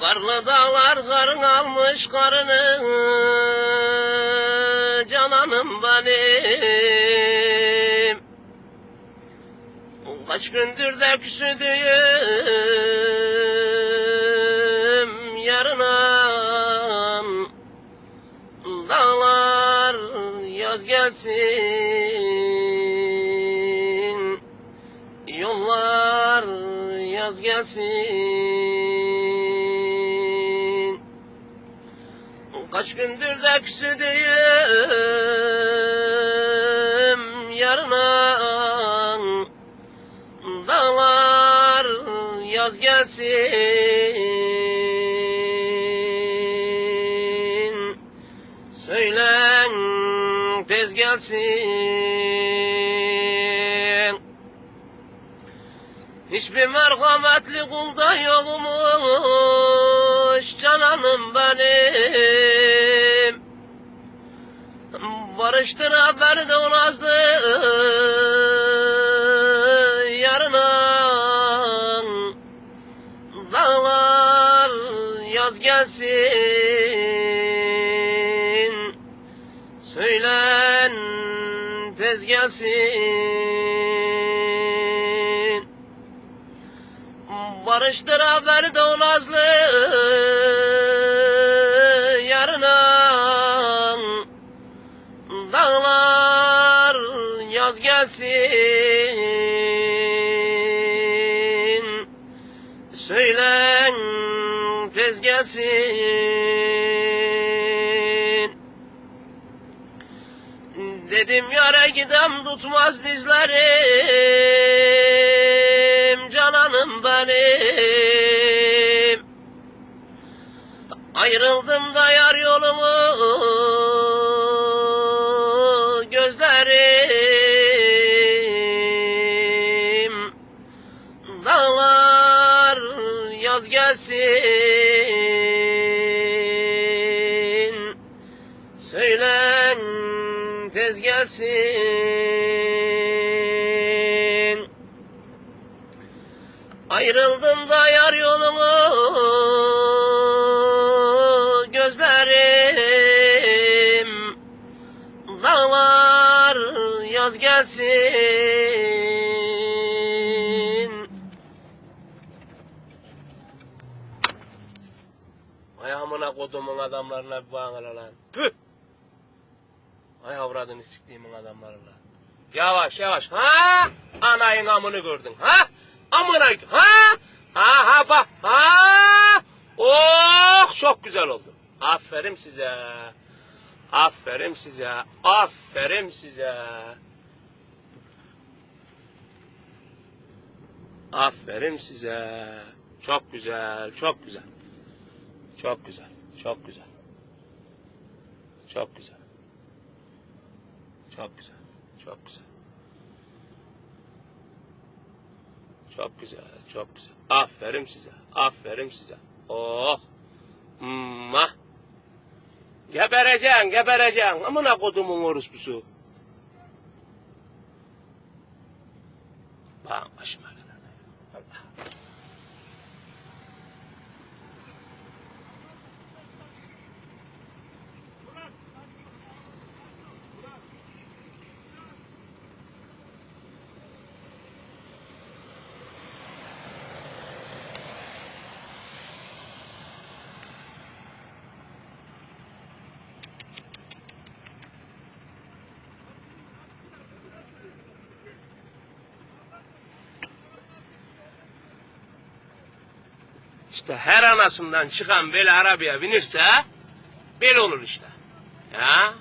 Karlı dağlar karın almış karını Cananım benim. Kaç gündür de küsüdüğüm Yarına Dağlar yaz gelsin Yollar yaz gelsin Kaç gündür de küsüdüğüm Yarına Dağlar yaz gelsin. Söylen tez gelsin. Hiçbir merhametli kulda yokmuş cananım benim Barıştır haberi de o nazlı yarına Dağlar yaz gelsin. Söylen tez gelsin. Barıştır haberi de o yaz gelsin. Söylen tez gelsin. Dedim yara gidem tutmaz dizlerim Cananım benim. Ayrıldım da yar yolumu gözlerim yaz gelsin. Söylen tez gelsin. Ayrıldım da yar yolumu gözlerim. Dağlar yaz gelsin amına kodumun adamlarına bir bağına lan. Tüh! Ay avradını siktiğimin adamlarına. Yavaş yavaş. Ha? Anayın amını gördün. Ha? Amına ha? Ha ha bak. Ha? Oh çok güzel oldu. Aferin size. Aferin size. Aferin size. Aferin size. Çok güzel, çok güzel. Çok güzel, çok güzel. Çok güzel. Çok güzel, çok güzel. Çok güzel, çok güzel. Aferin size, aferin size. Oh. Mwah. Gebereceksin, gebereceksin. Amına kodumun orospusu. Bak başıma gelen. Allah. İşte her anasından çıkan böyle arabaya binirse böyle olur işte. Ya